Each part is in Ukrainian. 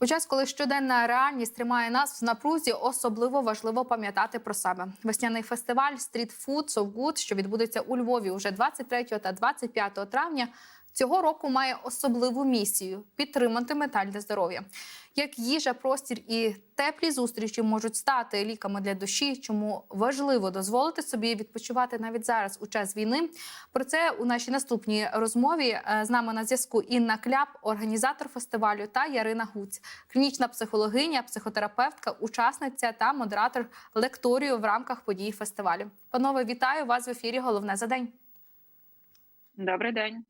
У час, коли щоденна реальність тримає нас в напрузі, особливо важливо пам'ятати про себе. Весняний фестиваль Street Food So Good, що відбудеться у Львові уже 23 та 25 травня. Цього року має особливу місію підтримати ментальне здоров'я. Як їжа, простір і теплі зустрічі можуть стати ліками для душі, чому важливо дозволити собі відпочивати навіть зараз у час війни. Про це у нашій наступній розмові Е, з нами на зв'язку Інна Кляп, організатор фестивалю, та Ярина Гуць, клінічна психологиня, психотерапевтка, учасниця та модератор лекторію в рамках подій фестивалю. Панове, вітаю вас в ефірі. Головне за день. Добрий день.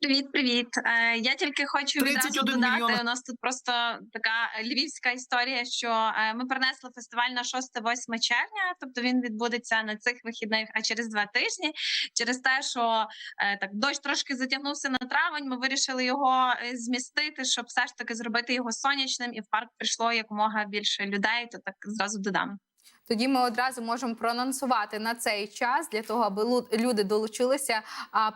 Привіт, привіт. Е, Я тільки хочу відразу додати. мільйон. У нас тут просто така львівська історія, що е, ми перенесли фестиваль на 6-8 червня, тобто він відбудеться на цих вихідних, а через два тижні. Через те, що е, так дощ трошки затягнувся на травень. Ми вирішили його змістити, щоб все ж таки зробити його сонячним, і в парк прийшло якомога більше людей. То так зразу додам. Тоді ми одразу можемо проанонсувати на цей час для того, аби люди долучилися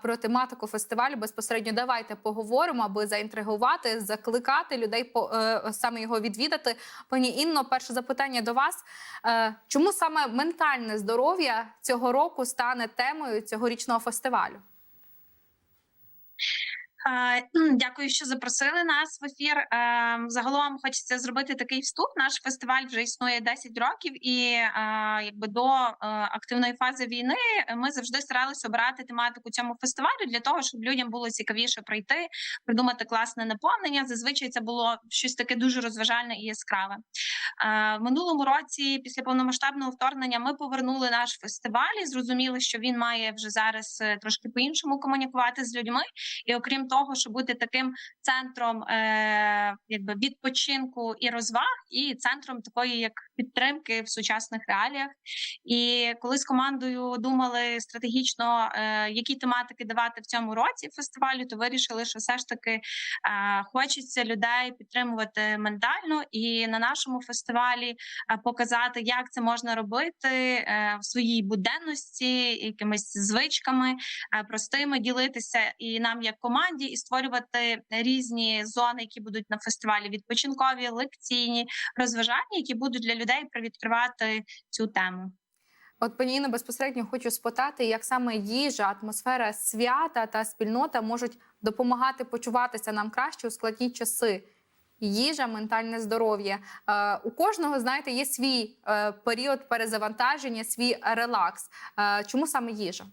про тематику фестивалю. Безпосередньо давайте поговоримо, аби заінтригувати, закликати людей по е, саме його відвідати. Пані Інно, перше запитання до вас: е, чому саме ментальне здоров'я цього року стане темою цьогорічного фестивалю? Дякую, що запросили нас в ефір. Загалом хочеться зробити такий вступ. Наш фестиваль вже існує 10 років, і якби до е, активної фази війни ми завжди старалися обирати тематику цьому фестивалю для того, щоб людям було цікавіше прийти, придумати класне наповнення. Зазвичай це було щось таке дуже розважальне і яскраве. В минулому році, після повномасштабного вторгнення, ми повернули наш фестиваль і зрозуміли, що він має вже зараз е, трошки по-іншому комунікувати з людьми. І окрім того, щоб бути таким центром е, якби відпочинку і розваг, і центром такої як підтримки в сучасних реаліях. І коли з командою думали стратегічно, е, які тематики давати в цьому році фестивалю, то вирішили, що все ж таки е, хочеться людей підтримувати ментально і на нашому фестивалі е, показати, як це можна робити е, в своїй буденності, якимись звичками е, простими ділитися і нам як команді, і створювати різні зони, які будуть на фестивалі відпочинкові, лекційні, розважальні, які будуть для людей привідкривати цю тему. От пані Інно, безпосередньо хочу спитати, як саме їжа, атмосфера свята та спільнота можуть допомагати почуватися нам краще у складні часи. Їжа, ментальне здоров'я. Е, у кожного, знаєте, є свій е, період перезавантаження, свій релакс. Е, чому саме їжа?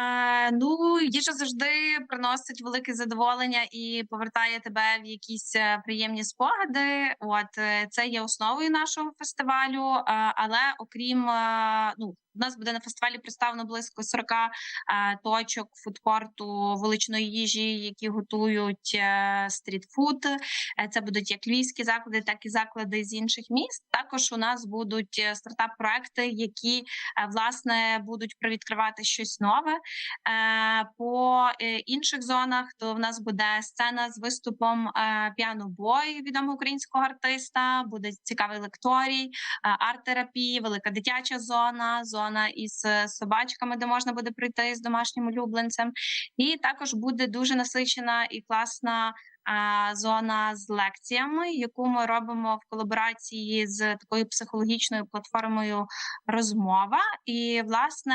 Е, ну, їжа завжди приносить велике задоволення і повертає тебе в якісь е, приємні спогади. От е, це є основою нашого фестивалю. Е, але окрім ну. У нас буде на фестивалі представлено близько 40 е, точок фудкорту величної їжі, які готують е, стрітфуд. Е, Це будуть як львівські заклади, так і заклади з інших міст. Також у нас будуть стартап-проекти, які власне будуть привідкривати щось нове. По інших зонах то в нас буде сцена з виступом е, піано-бой відомого українського артиста. Буде цікавий лекторій, арт-терапії, велика дитяча зона, зона із е, собачками, де можна буде прийти з домашнім улюбленцем. І також буде дуже насичена і класна. Зона з лекціями, яку ми робимо в колаборації з такою психологічною платформою розмова. І власне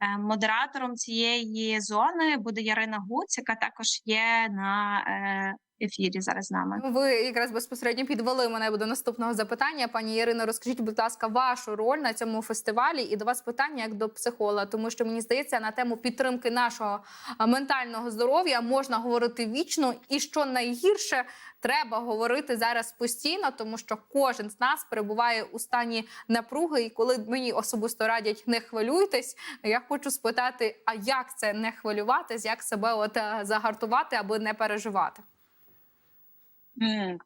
е, модератором цієї зони буде Ярина Гуць, яка також є на е, ефірі зараз з нами. Ви якраз безпосередньо підвели мене до наступного запитання. Пані Ірино, розкажіть, будь ласка, вашу роль на цьому фестивалі і до вас питання як до психолога, тому що мені здається, на тему підтримки нашого ментального здоров'я можна говорити вічно, і що найгірше. Треба говорити зараз постійно, тому що кожен з нас перебуває у стані напруги. І коли мені особисто радять не хвилюйтесь, я хочу спитати: а як це не хвилюватись, як себе от е, загартувати, аби не переживати?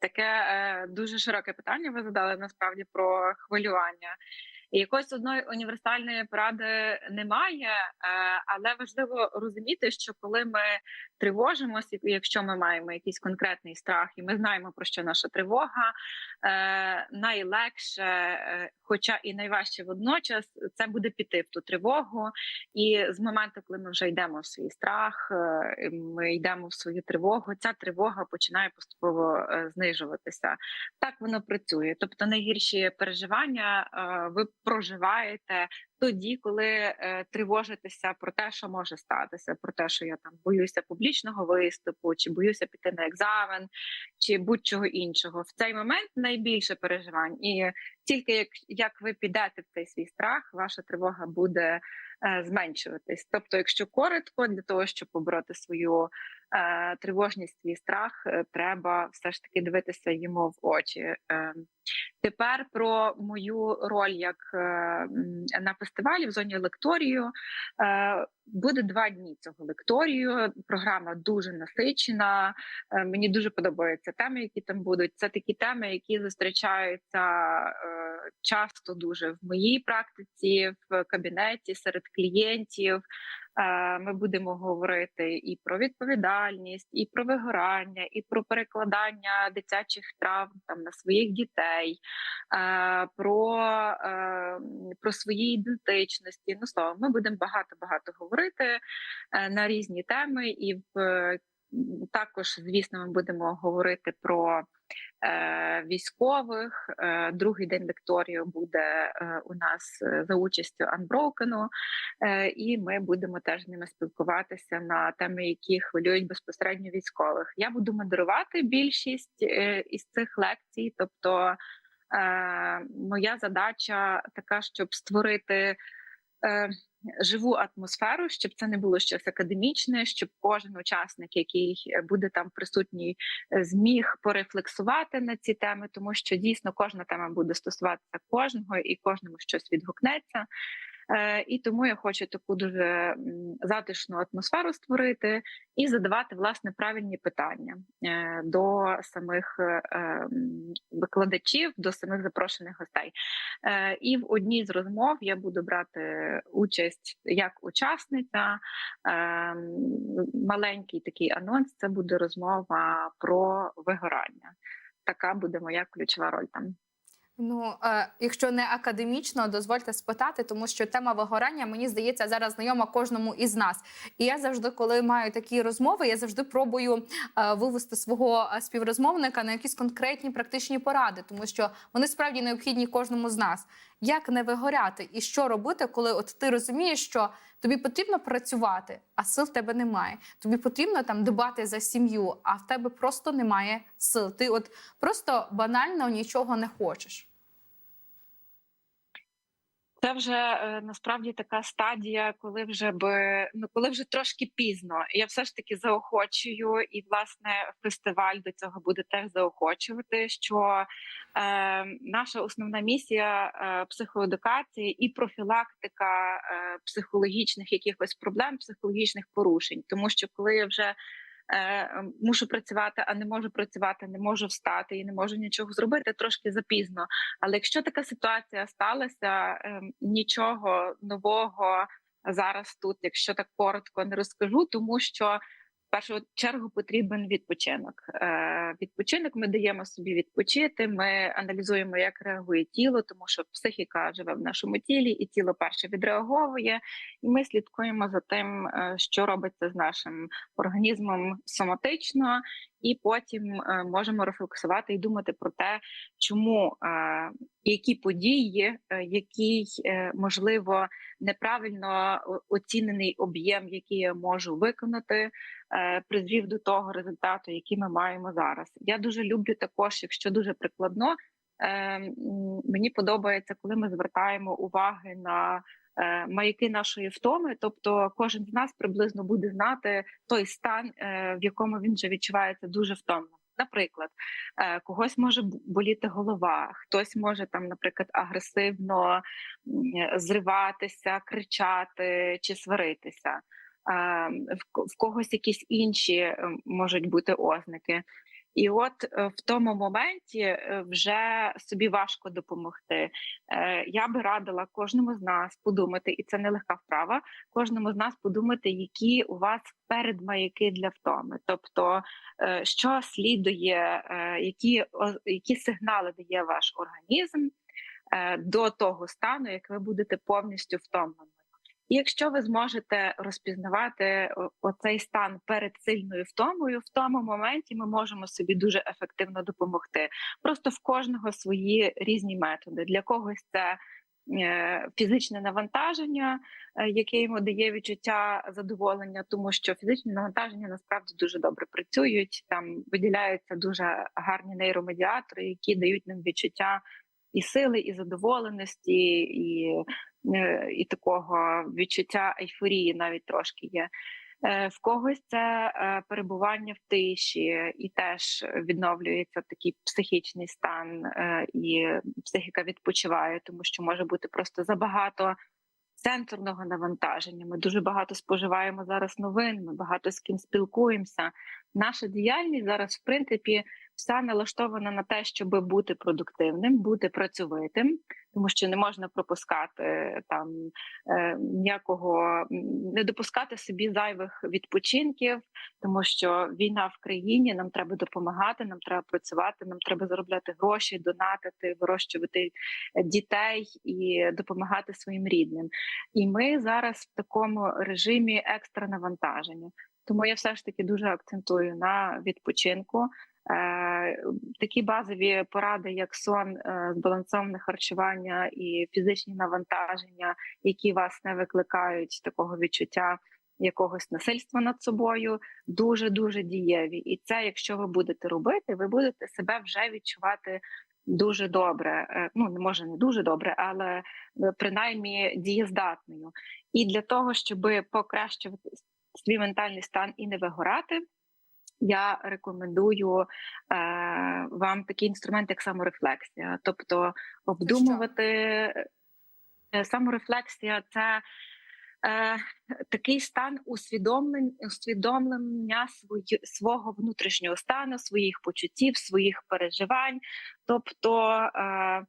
Таке е, дуже широке питання ви задали насправді про хвилювання. Якоїсь одної універсальної поради немає, е, але важливо розуміти, що коли ми тривожимося, якщо ми маємо якийсь конкретний страх, і ми знаємо про що наша тривога, е, найлегше, е, хоча і найважче водночас, це буде піти в ту тривогу. І з моменту, коли ми вже йдемо в свій страх, ми йдемо в свою тривогу. Ця тривога починає поступово знижуватися. Так воно працює. Тобто, найгірші переживання ви проживаєте тоді, коли е, тривожитеся про те, що може статися, про те, що я там боюся публічного виступу, чи боюся піти на екзамен, чи будь-чого іншого. В цей момент найбільше переживань, і тільки як, як ви підете в цей свій страх, ваша тривога буде е, зменшуватись. Тобто, якщо коротко, для того, щоб побороти свою е, тривожність свій страх, е, треба все ж таки дивитися йому в очі. Е, Тепер про мою роль як е, м, на фестивалі в зоні лекторію. Е, Буде два дні цього лекторію. Програма дуже насичена. Е, Мені дуже подобаються теми, які там будуть. Це такі теми, які зустрічаються е, часто дуже в моїй практиці, в кабінеті серед клієнтів. Е, Ми будемо говорити і про відповідальність, і про вигорання, і про перекладання дитячих травм там на своїх дітей, про, про свої ідентичності. Ну словом, ми будемо багато багато говорити е, на різні теми, і в також, звісно, ми будемо говорити про е, військових. Е, другий день лекторію буде е, у нас е, за участю Unbroken, е, і ми будемо теж з ними спілкуватися на теми, які хвилюють безпосередньо військових. Я буду модерувати більшість е, із цих лекцій, тобто е, моя задача така, щоб створити. Е, живу атмосферу, щоб це не було щось академічне, щоб кожен учасник, який е, буде там присутній, е, зміг порефлексувати на ці теми, тому що дійсно кожна тема буде стосуватися кожного і кожному щось відгукнеться. Е, І тому я хочу таку дуже затишну атмосферу створити і задавати власне правильні питання е, до самих е, викладачів, до самих запрошених гостей. І в одній з розмов я буду брати участь як учасниця. Маленький такий анонс. Це буде розмова про вигорання. Така буде моя ключова роль там. Ну, е, якщо не академічно, дозвольте спитати, тому що тема вигорання мені здається зараз знайома кожному із нас. І я завжди, коли маю такі розмови, я завжди пробую е, вивести свого е, співрозмовника на якісь конкретні практичні поради, тому що вони справді необхідні кожному з нас. Як не вигоряти і що робити, коли от ти розумієш, що тобі потрібно працювати, а сил в тебе немає. Тобі потрібно там дбати за сім'ю, а в тебе просто немає сил. Ти от просто банально нічого не хочеш. Це вже е, насправді така стадія, коли вже би ну коли вже трошки пізно. Я все ж таки заохочую, і власне фестиваль до цього буде теж заохочувати. Що е, наша основна місія е, психоедукації і профілактика е, психологічних якихось проблем, психологічних порушень, тому що коли вже мушу працювати, а не можу працювати, не можу встати і не можу нічого зробити. Трошки запізно. Але якщо така ситуація сталася, е, нічого нового зараз тут, якщо так коротко, не розкажу, тому що. Першу чергу потрібен відпочинок. Е, відпочинок ми даємо собі відпочити. Ми аналізуємо, як реагує тіло, тому що психіка живе в нашому тілі, і тіло перше відреаговує. І ми слідкуємо за тим, е, що робиться з нашим організмом соматично, і потім е, можемо рефлексувати і думати про те, чому е, які події, е, який можливо неправильно оцінений об'єм, який я можу виконати, призвів до того результату, який ми маємо зараз. Я дуже люблю також, якщо дуже прикладно. Мені подобається, коли ми звертаємо уваги на маяки нашої втоми, тобто кожен з нас приблизно буде знати той стан, е, в якому він вже відчувається дуже втомлено. Наприклад, е, когось може боліти голова, хтось може там, наприклад, агресивно зриватися, кричати чи сваритися. Е, В когось якісь інші е, можуть бути ознаки. І от е, в тому моменті е, вже собі важко допомогти. Е, Я би радила кожному з нас подумати, і це нелегка вправа. Кожному з нас подумати, які у вас передмаяки для втоми, тобто що слідує, які, які сигнали дає ваш організм до того стану, як ви будете повністю втомлені. І якщо ви зможете розпізнавати оцей стан перед сильною втомою, в тому моменті ми можемо собі дуже ефективно допомогти. Просто в кожного свої різні методи. Для когось це е, фізичне навантаження, е, яке йому дає відчуття задоволення, тому що фізичні навантаження насправді дуже добре працюють. Там виділяються дуже гарні нейромедіатори, які дають нам відчуття і сили, і задоволеності, і, і такого відчуття ейфорії навіть трошки є. Е, В когось це е, перебування в тиші, і теж відновлюється такий психічний стан, е, і психіка відпочиває, тому що може бути просто забагато сенсорного навантаження. Ми дуже багато споживаємо зараз новин. Ми багато з ким спілкуємося. Наша діяльність зараз, в принципі, вся налаштована на те, щоб бути продуктивним, бути працьовитим, тому що не можна пропускати там е, ніякого не допускати собі зайвих відпочинків, тому що війна в країні, нам треба допомагати, нам треба працювати, нам треба заробляти гроші, донатити, вирощувати е, дітей і допомагати своїм рідним. І ми зараз в такому режимі екстра навантаження. Тому я все ж таки дуже акцентую на відпочинку. Е, такі базові поради, як сон, е, збалансоване харчування і фізичні навантаження, які вас не викликають такого відчуття якогось насильства над собою, дуже дуже дієві. І це, якщо ви будете робити, ви будете себе вже відчувати дуже добре. Е, Ну не може не дуже добре, але принаймні дієздатною. І для того, щоб покращувати свій ментальний стан і не вигорати. Я рекомендую е, вам такий інструмент, як саморефлексія, тобто обдумувати Е, саморефлексія це е, такий стан усвідомлень, усвідомлення свої, свого внутрішнього стану, своїх почуттів, своїх переживань. Тобто, е,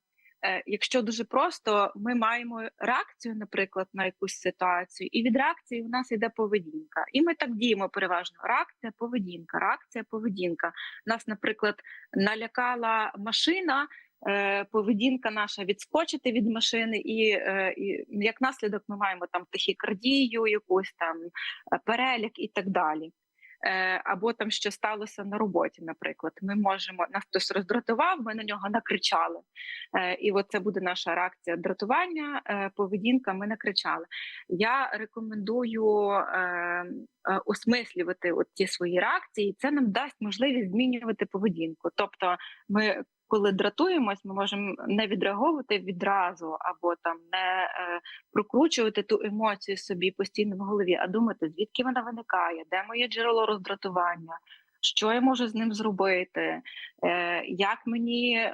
якщо дуже просто, ми маємо реакцію, наприклад, на якусь ситуацію, і від реакції в нас йде поведінка. І ми так діємо переважно. Реакція, поведінка, реакція, поведінка. Нас, наприклад, налякала машина. е, Поведінка наша відскочити від машини, і, е, і як наслідок ми маємо там тахікардію, якусь там е, переляк і так далі. Е, Або там що сталося на роботі, наприклад, ми можемо нас хтось роздратував, ми на нього накричали. Е, І от це буде наша реакція дратування, е, поведінка. Ми накричали. Я рекомендую осмислювати от ті свої реакції, і це нам дасть можливість змінювати поведінку. Тобто, ми коли дратуємось, ми можемо не відреаговувати відразу, або там не е, прокручувати ту емоцію собі постійно в голові, а думати, звідки вона виникає, де моє джерело роздратування, що я можу з ним зробити, е, як мені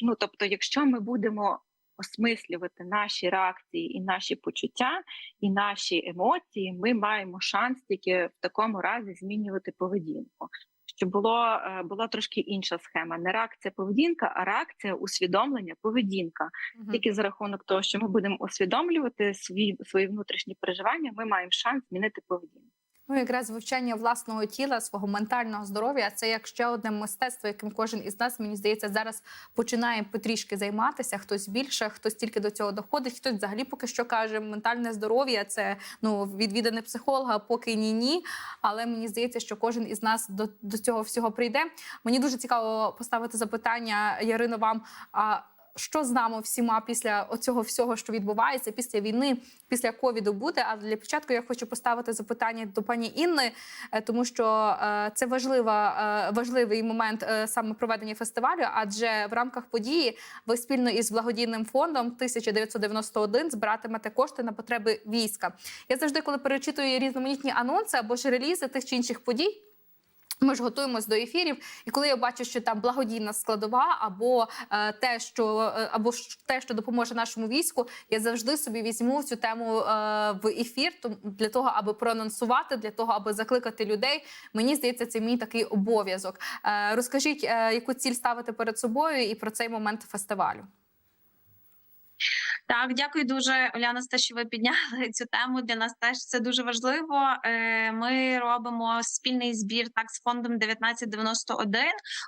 ну тобто, якщо ми будемо осмислювати наші реакції і наші почуття, і наші емоції, ми маємо шанс тільки в такому разі змінювати поведінку. Щоб було е, була трошки інша схема, не реакція поведінка, а реакція усвідомлення поведінка. Угу. Тільки за рахунок того, що ми будемо усвідомлювати свої свої внутрішні переживання, ми маємо шанс змінити поведінку. Ну, якраз вивчання власного тіла, свого ментального здоров'я це як ще одне мистецтво, яким кожен із нас, мені здається, зараз починає потрішки займатися. Хтось більше, хтось тільки до цього доходить, хтось взагалі поки що каже, ментальне здоров'я це ну відвідане психолога, поки ні ні. Але мені здається, що кожен із нас до, до цього всього прийде. Мені дуже цікаво поставити запитання, Ярино, вам. А що з нами всіма після оцього всього, що відбувається, після війни, після ковіду буде. А для початку я хочу поставити запитання до пані Інни, е, тому що е, це важлива, е, важливий момент саме проведення фестивалю, адже в рамках події ви спільно із благодійним фондом 1991 збиратимете кошти на потреби війська. Я завжди, коли перечитую різноманітні анонси або ж релізи тих чи інших подій. Ми ж готуємось до ефірів, і коли я бачу, що там благодійна складова, або е, те, що е, або те, що допоможе нашому війську, я завжди собі візьму цю тему е, в ефір, для того, аби проанонсувати, для того, аби закликати людей. Мені здається, це мій такий обов'язок. Е, розкажіть, е, яку ціль ставити перед собою, і про цей момент фестивалю. Так, дякую дуже, Оляна, за те, що ви підняли цю тему. Для нас теж це дуже важливо. Е, Ми робимо спільний збір так з фондом 1991.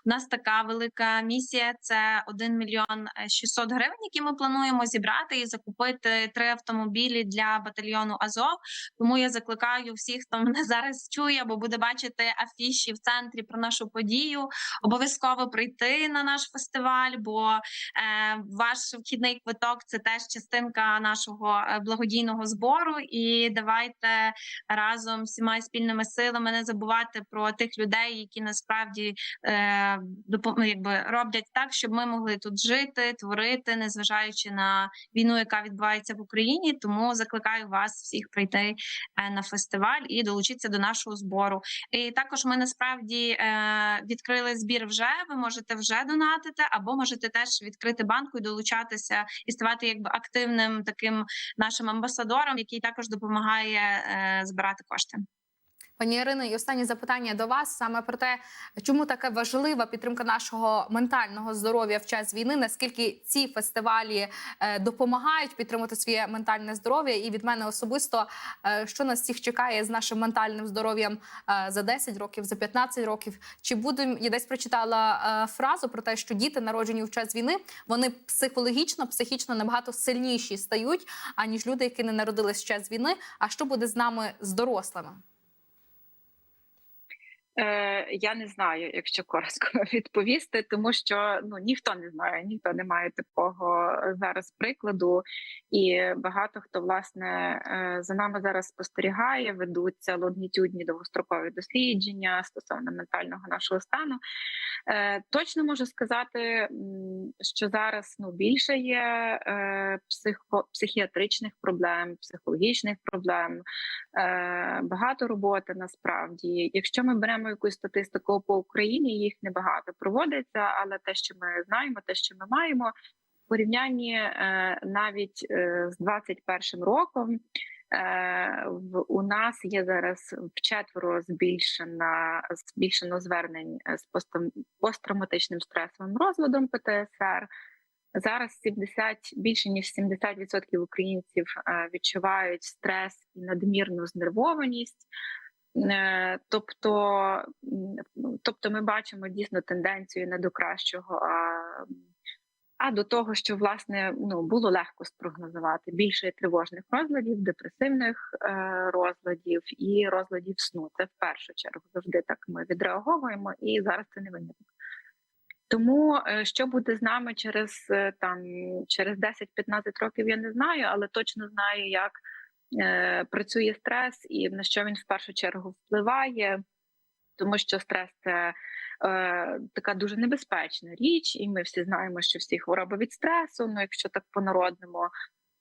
У нас така велика місія: це 1 мільйон 600 гривень, які ми плануємо зібрати і закупити три автомобілі для батальйону Азов. Тому я закликаю всіх, хто мене зараз чує, або буде бачити афіші в центрі про нашу подію. Обов'язково прийти на наш фестиваль, бо е, ваш вхідний квиток це теж частинка нашого е, благодійного збору. І давайте разом всіма спільними силами не забувати про тих людей, які насправді е, ну, якби роблять так, щоб ми могли тут жити, творити, незважаючи на війну, яка відбувається в Україні. Тому закликаю вас всіх прийти е, на фестиваль і долучитися до нашого збору. І також ми насправді е, відкрили збір вже. Ви можете вже донатити, або можете теж відкрити банку і долучатися і ставати якби активним таким нашим амбасадором, який також допомагає е, збирати кошти. Пані Ірино, і останнє запитання до вас саме про те, чому така важлива підтримка нашого ментального здоров'я в час війни. Наскільки ці фестивалі е, допомагають підтримати своє ментальне здоров'я? І від мене особисто, е, що нас всіх чекає з нашим ментальним здоров'ям е, за 10 років, за 15 років? Чи буду я десь прочитала фразу про те, що діти, народжені в час війни, вони психологічно, психічно набагато сильніші стають, аніж люди, які не народились в час війни. А що буде з нами з дорослими? Е, я не знаю, якщо коротко відповісти, тому що ну ніхто не знає, ніхто не має такого зараз прикладу, і багато хто власне е, за нами зараз спостерігає, ведуться лонгітюдні довгострокові дослідження стосовно ментального нашого стану. Е, Точно можу сказати, що зараз ну більше є е, психо, психіатричних проблем, психологічних проблем, е, багато роботи насправді. Якщо ми беремо якусь статистику по Україні, їх небагато проводиться, але те, що ми знаємо, те, що ми маємо, в порівнянні е, навіть е, з 21 роком. Е, в у нас є зараз вчетверо збільшена збільшено звернень з посттравматичним стресовим розладом ПТСР. Зараз 70, більше ніж 70% українців відчувають стрес і надмірну знервованість. Е, Тобто, тобто ми бачимо дійсно тенденцію не до кращого, а, а до того, що власне ну було легко спрогнозувати більше тривожних розладів, депресивних е, розладів і розладів сну. Це в першу чергу завжди так ми відреаговуємо, і зараз це не виняток. Тому е, що буде з нами через там через 10-15 років, я не знаю, але точно знаю, як працює стрес і на що він в першу чергу впливає, тому що стрес це е, така дуже небезпечна річ, і ми всі знаємо, що всі хвороби від стресу. Ну, якщо так по-народному.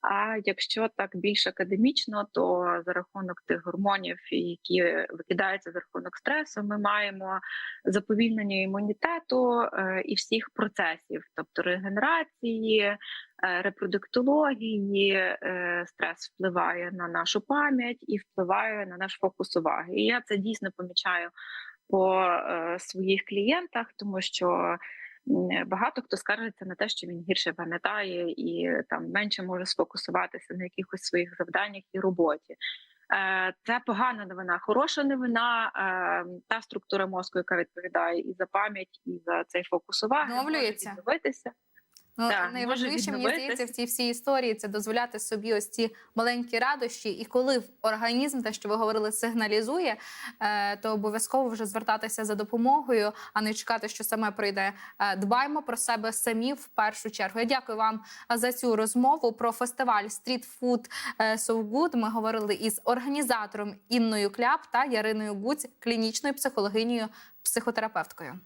А якщо так більш академічно, то за рахунок тих гормонів, які викидаються за рахунок стресу, ми маємо заповільнення імунітету е, і всіх процесів, тобто регенерації, е, репродуктології, е, стрес впливає на нашу пам'ять і впливає на наш фокус уваги. І я це дійсно помічаю по своїх клієнтах, тому що багато хто скаржиться на те, що він гірше пам'ятає і там менше може сфокусуватися на якихось своїх завданнях і роботі. Е, Це погана новина. Хороша новина. е, Та структура мозку, яка відповідає і за пам'ять, і за цей фокус уваги, може Відновлюється. відновитися. Ну, Так, найважливіше, мені здається, в цій всій історії це дозволяти собі ось ці маленькі радощі. І коли організм, те, що ви говорили, сигналізує, е, то обов'язково вже звертатися за допомогою, а не чекати, що саме прийде. Е, Дбаймо про себе самі в першу чергу. Я дякую вам за цю розмову про фестиваль Street Food е, So Good. Ми говорили із організатором Інною Кляп та Яриною Гуць, клінічною психологинею, психотерапевткою.